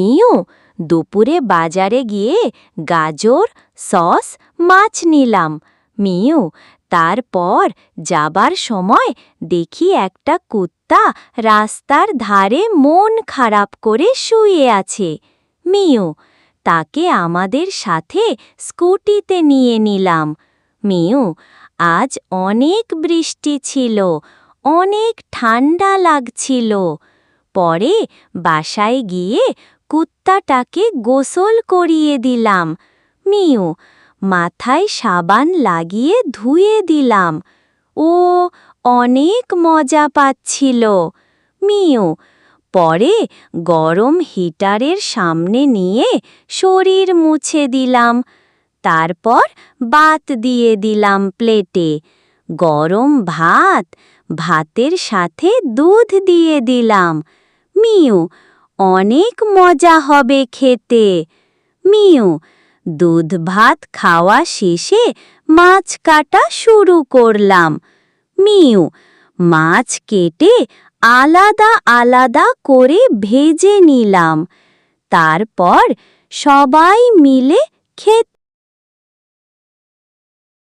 Mu দুপুরে বাজারে গিয়ে গাজর, সস, মাছ নিলাম। মিউ তারপর যাবার সময় দেখি একটা কুত্তা রাস্তার ধারে মন খারাপ করে শুয়ে আছে। মিউ তাকে আমাদের সাথে স্কুটিতে নিয়ে নিলাম। মিউ আজ অনেক বৃষ্টি ছিল, অনেক ঠান্ডা লাগছিল। পরে বাসায় গিয়ে কুত্তাটাকে গোসল করিয়ে দিলাম। মিউ, মাথায় সাবান লাগিয়ে ধুয়ে দিলাম। ও, অনেক মজা পাচ্ছিল। মিউ, পরে গরম হিটারের সামনে নিয়ে শরীর মুছে দিলাম। তারপর বাত দিয়ে দিলাম প্লেটে। গরম ভাত, ভাতের সাথে দুধ দিয়ে দিলাম। মিউ অনেক মজা হবে খেতে। মিউ দুধ ভাত খাওয়া শেষে মাছ কাটা শুরু করলাম। মিউ মাছ কেটে আলাদা আলাদা করে ভেজে নিলাম। তারপর সবাই মিলে খেত